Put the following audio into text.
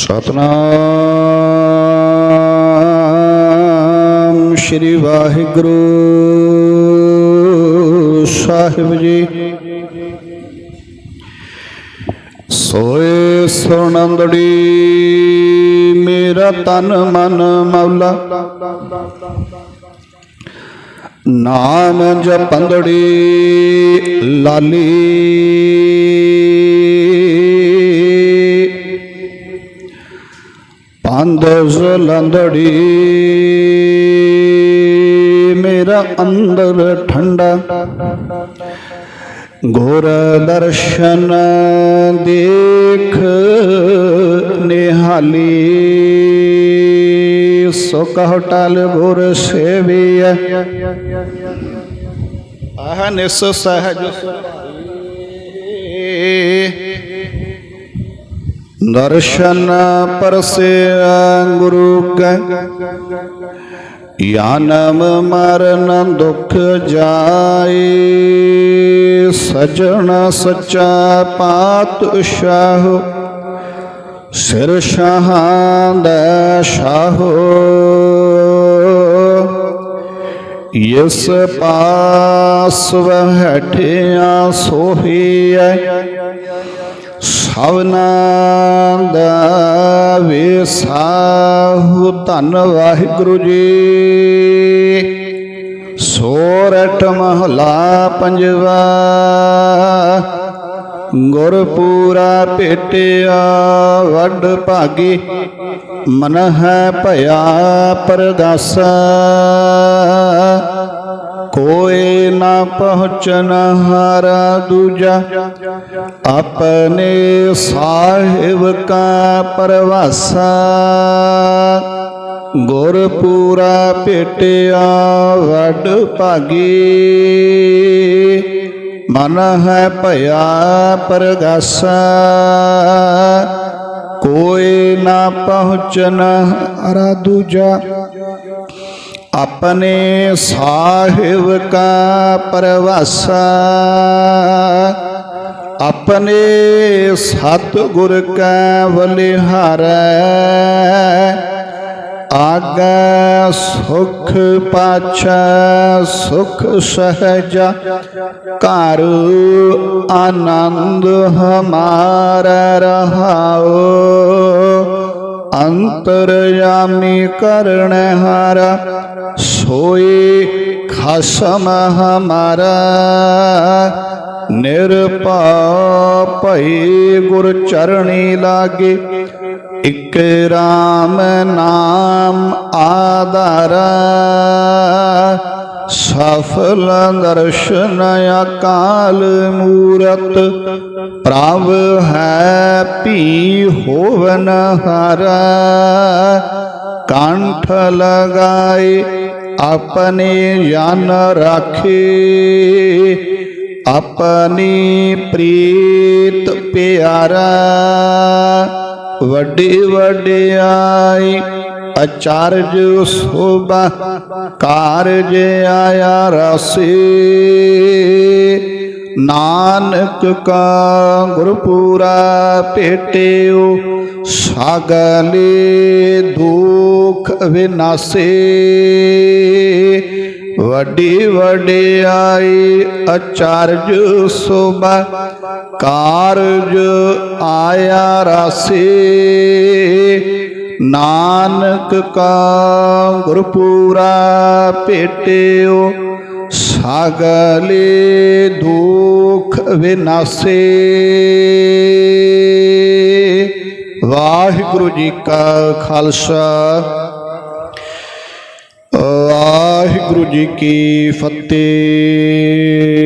ਸਤਨਾਮ ਸ੍ਰੀ ਵਾਹਿਗੁਰੂ ਸਾਹਿਬ ਜੀ। ਸੋਏ ਸੁਣੰਦੜੀ ਮੇਰਾ ਤਨ ਮਨ ਮੌਲਾ। ਨਾਮ ਜਪੰਦੜੀ ਲਾਲੀ। ਪੰਧ ਜ਼ਲੰਦੜੀ ਮੇਰਾ ਅੰਦਰ ਠੰਡਾ। ਗੁਰ ਦਰਸ਼ਨ ਦੇਖ ਨਿਹਾਲੀ ਸੋ ਕਹੁ ਗੁਰ ਸੇਵੀ ਆਹ ਨਿਸ ਸਹਜ दर्शन परसे गुरु का। यानम मरण दुख जाए सजन सच्चा पात शाह। सिर शहाद शाहो। यस पास वह हटिया सोही ਸਭਨਾ ਦਾ ਵਿਸਾਹੂ ਧੰਨ ਵਾਹਿਗੁਰੂ ਜੀ। ਸੋਰਠ ਮਹਲਾ ਪੰਜਵਾ। ਗੁਰਪੂਰਾ ਭੇਟਿਆ ਵੱਡ ਭਾਗੀ। ਮਨ ਹੈ ਭਇਆ ਪਰਦਾਸਾ। ਕੋਏ ਨਾ ਪਹੁੰਚਨ ਹਾਰਾ ਦੂਜਾ ਆਪਣੇ ਸਾਹਿਬ ਕਾ ਪਰਵਾਸਾ ਗੁਰ ਪੂਰਾ ਭੇਟਿਆ ਵੱਡ ਭਾਗੀ ਮਨ ਹੈ ਭਇਆ ਪਰਗਾਸਾ ਕੋਈ ਨਾ ਪਹੁੰਚਨ ਹਰਾ ਦੂਜਾ ਆਪਣੇ ਸਾਹਿਬ ਕਾ ਪਰਵਾਸਾ, ਆਪਣੇ ਸਤ ਗੁਰ ਕਾ ਬਲਿਹਾਰੈ ਆਗੈ ਸੁਖ ਪਾਛੈ, ਸੁਖ ਸਹਜ, ਘਰ ਆਨੰਦ ਹਮਾਰਾ ਰਹਾਓ। ਅੰਤਰਯਾਮੀ ਕਰਨ ਹਾਰਾ ਸੋਈ ਖਸਮ ਹਮਾਰਾ। ਨਿਰਭਉ ਭਈ ਗੁਰ ਚਰਣੀ ਲਾਗੇ, ਇਕ ਰਾਮ ਨਾਮ ਆਧਾਰਾ ਸਫਲ ਦਰਸ਼ਨ ਅਕਾਲ ਮੂਰਤ, ਪ੍ਰਭ ਹੈ ਭੀ ਹੋਵਨ ਹਾਰਾ। ਕੰਠ ਲਗਾਏ ਆਪਣੇ ਜਨ ਰਾਖੇ, ਆਪਣੀ ਪ੍ਰੀਤ ਪਿਆਰਾ। ਵੱਡੇ ਵਡਿਆਈ ਅਚਾਰਜ ਸੋਭਾ, ਕਾਰਜ ਆਇਆ ਰਸੇ। ਨਾਨਕ ਕਾ ਗੁਰਪੂਰਾ ਭੇਟਿਓ, ਸਾਗਲੇ ਦੁਖ ਵਿਨਾਸੇ। ਵੱਡੀ ਵਡਿਆਈ ਅਚਾਰਜ ਸੋਭਾ, ਕਾਰਜ ਆਇਆ ਰਾਸੀ। ਨਾਨਕ ਕਾ ਗੁਰਪੂਰਾ ਭੇਟਿਓ, ਸਾਗਲੇ ਦੁਖ ਵਿਨਾਸੇ। ਵਾਹਿਗੁਰੂ ਜੀ ਕਾ ਖਾਲਸਾ। ਵਾਹਿਗੁਰੂ ਜੀ ਕੀ ਫਤਿਹ।